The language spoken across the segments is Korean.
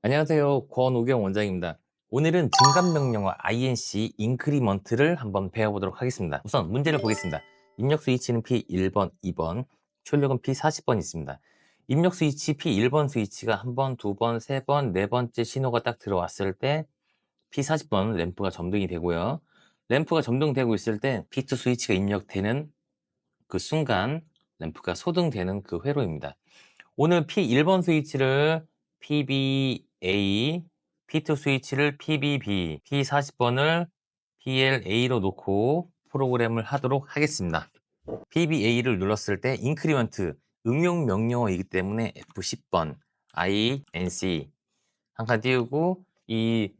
안녕하세요. 권우경 원장입니다. 오늘은 증감 명령어 inc 인크리먼트를 한번 배워보도록 하겠습니다. 우선 문제를 보겠습니다. 입력 스위치는 P1번, 2번, 출력은 P40번 있습니다. 입력 스위치 P1번 스위치가 한 번, 두 번, 세 번, 네 번째 신호가 딱 들어왔을 때 P40번 램프가 점등이 되고요. 램프가 점등되고 있을 때 P2 스위치가 입력되는 그 순간 램프가 소등되는 그 회로입니다. 오늘 P1번 스위치를 PBA, P2 스위치를 PBB, P40번을 PLA로 놓고 프로그램을 하도록 하겠습니다. PBA를 눌렀을 때 인크리먼트 응용 명령어이기 때문에 F10번 INC 한 칸 띄우고 이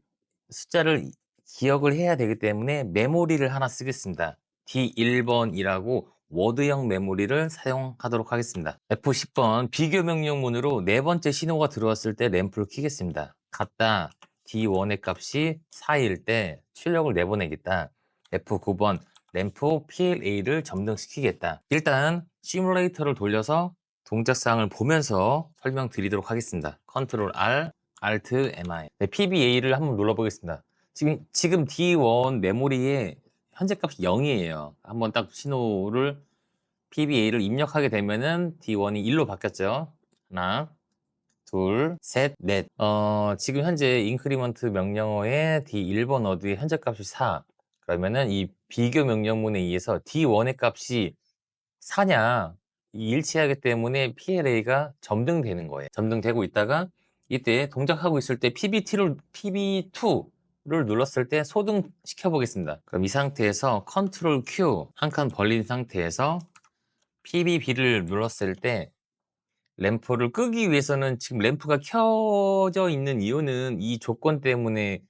숫자를 기억을 해야 되기 때문에 메모리를 하나 쓰겠습니다. D1번이라고 워드형 메모리를 사용하도록 하겠습니다. F10번 비교 명령문으로 네 번째 신호가 들어왔을 때 램프를 켜겠습니다. 같다 D1의 값이 4일 때 출력을 내보내겠다. F9번 램프 PLA를 점등시키겠다. 일단 시뮬레이터를 돌려서 동작사항을 보면서 설명드리도록 하겠습니다. 컨트롤 R, Alt, MI. 네, PBA를 한번 눌러보겠습니다. 지금, 지금 D1 메모리에 현재 값이 0이에요. 한번 딱 신호를 PBA를 입력하게 되면은 D1이 1로 바뀌었죠. 하나, 둘, 셋, 넷. 어, 지금 현재 인크리먼트 명령어의 D1번 어드의 현재 값이 4. 그러면은 이 비교 명령문에 의해서 D1의 값이 4냐 일치하기 때문에 PLA가 점등되는 거예요. 점등되고 있다가 이때 동작하고 있을 때 PBT를 PB2 를 눌렀을 때 소등 시켜 보겠습니다. 그럼 이 상태에서 컨트롤 Q 한 칸 벌린 상태에서 PBB를 눌렀을 때 램프를 끄기 위해서는 지금 램프가 켜져 있는 이유는 이 조건 때문에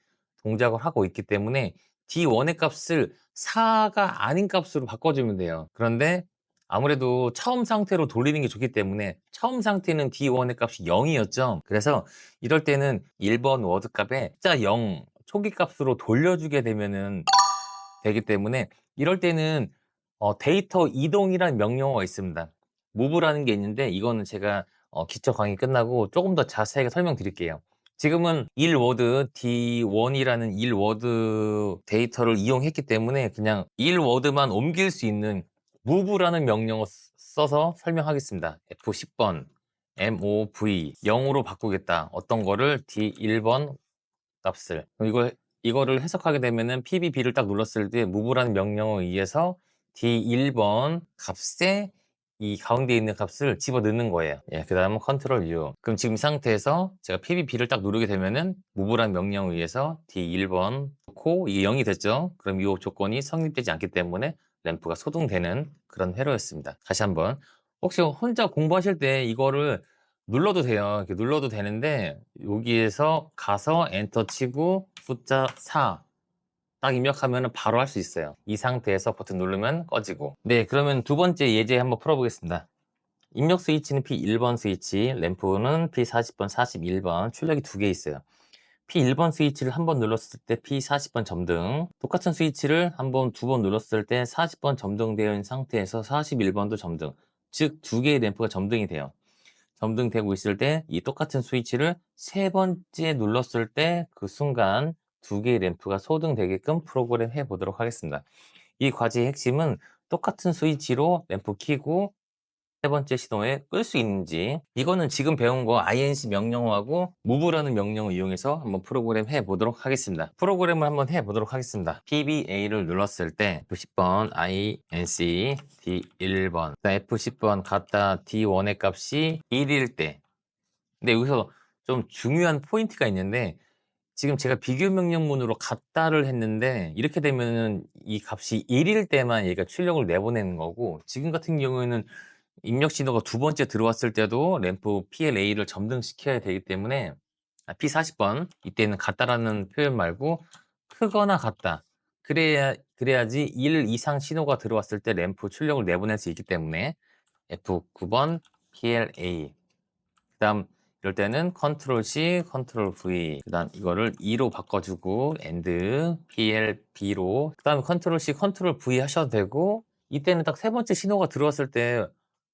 동작을 하고 있기 때문에 D1의 값을 4가 아닌 값으로 바꿔주면 돼요. 그런데 아무래도 처음 상태로 돌리는 게 좋기 때문에 처음 상태는 D1의 값이 0이었죠. 그래서 이럴 때는 1번 워드 값에 숫자 0 초기 값으로 돌려주게 되면은 되기 때문에 이럴 때는 어, 데이터 이동이라는 명령어가 있습니다. move라는 게 있는데 이거는 제가 어, 기초 강의 끝나고 조금 더 자세하게 설명드릴게요. 지금은 1워드 D1이라는 1워드 데이터를 이용했기 때문에 그냥 1워드만 옮길 수 있는 move라는 명령어 쓰- 써서 설명하겠습니다. F10번 move 0으로 바꾸겠다. 어떤 거를 D1번 값을 이거 이거를 해석하게 되면은 PBB를 딱 눌렀을 때 move라는 명령어에 의해서 D1번 값에 이 가운데 있는 값을 집어 넣는 거예요. 예, 그 다음은 컨트롤 U. 그럼 지금 이 상태에서 제가 PBB를 딱 누르게 되면은 move라는 명령에 의해서 D1번 놓고 이게 0이 됐죠? 그럼 이 조건이 성립되지 않기 때문에 램프가 소등되는 그런 회로였습니다. 다시 한번. 혹시 혼자 공부하실 때 이거를 눌러도 돼요. 이렇게 눌러도 되는데 여기에서 가서 엔터 치고 숫자 4 딱 입력하면 바로 할 수 있어요. 이 상태에서 버튼 누르면 꺼지고. 네, 그러면 두 번째 예제 한번 풀어보겠습니다. 입력 스위치는 P1번 스위치, 램프는 P40번, 41번, 출력이 두 개 있어요. P1번 스위치를 한 번 눌렀을 때 P40번 점등, 똑같은 스위치를 한 번, 두 번 눌렀을 때 40번 점등되어 있는 상태에서 41번도 점등, 즉 두 개의 램프가 점등이 돼요. 점등되고 있을 때 이 똑같은 스위치를 세 번째 눌렀을 때 그 순간 두 개의 램프가 소등되게끔 프로그램 해 보도록 하겠습니다. 이 과제의 핵심은 똑같은 스위치로 램프 켜고 세 번째 시동에 끌 수 있는지 이거는 지금 배운 거 inc 명령어하고 move라는 명령어 이용해서 한번 프로그램 해 보도록 하겠습니다. 프로그램을 한번 해 보도록 하겠습니다. PBA를 눌렀을 때 F10번 inc D1번 F10번 갖다 D1의 값이 1일 때 근데 여기서 좀 중요한 포인트가 있는데 지금 제가 비교 명령문으로 갖다를 했는데 이렇게 되면은 이 값이 1일 때만 얘가 출력을 내보내는 거고 지금 같은 경우에는 입력 신호가 두 번째 들어왔을 때도 램프 PLA를 점등시켜야 되기 때문에 아, P40번 이때는 같다라는 표현 말고 크거나 같다. 그래야 그래야지 1 이상 신호가 들어왔을 때 램프 출력을 내보낼 수 있기 때문에 F9번 PLA 그다음 이럴 때는 컨트롤 C, 컨트롤 V. 그다음 이거를 2로 바꿔주고 AND PLB로. 그다음 컨트롤 C, 컨트롤 V 하셔도 되고 이때는 딱 세 번째 신호가 들어왔을 때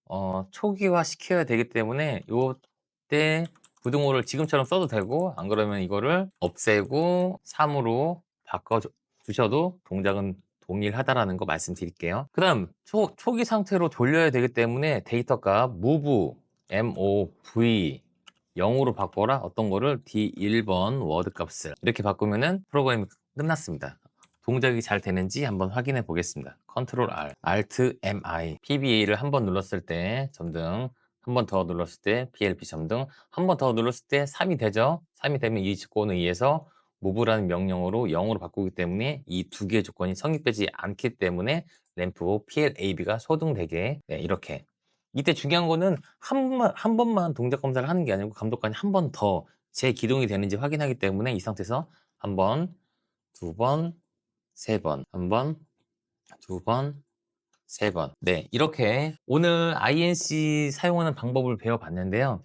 어, 초기화 시켜야 되기 때문에 요때 부등호를 지금처럼 써도 되고 안 그러면 이거를 없애고 3으로 바꿔 주셔도 동작은 동일하다라는 거 말씀드릴게요. 그 다음 초기 상태로 돌려야 되기 때문에 데이터가 move, mov 0으로 바꿔라 어떤 거를 D1번 워드 값을 이렇게 바꾸면은 프로그램이 끝났습니다. 동작이 잘 되는지 한번 확인해 보겠습니다. Ctrl R, Alt M I, PBA를 한 번 눌렀을 때 점등, 한 번 더 눌렀을 때 PLP 점등, 한 번 더 눌렀을 때 3이 되죠? 3이 되면 이 조건에 의해서 move라는 명령어로 0으로 바꾸기 때문에 이 두 개의 조건이 성립되지 않기 때문에 램프 PLAB가 소등되게 네, 이렇게 이때 중요한 거는 한 번만, 한 번만 동작 검사를 하는 게 아니고 감독관이 한 번더 재기동이 되는지 확인하기 때문에 이 상태에서 한 번, 두 번, 세 번, 한 번, 두 번, 세 번. 네, 이렇게 오늘 INC 사용하는 방법을 배워봤는데요.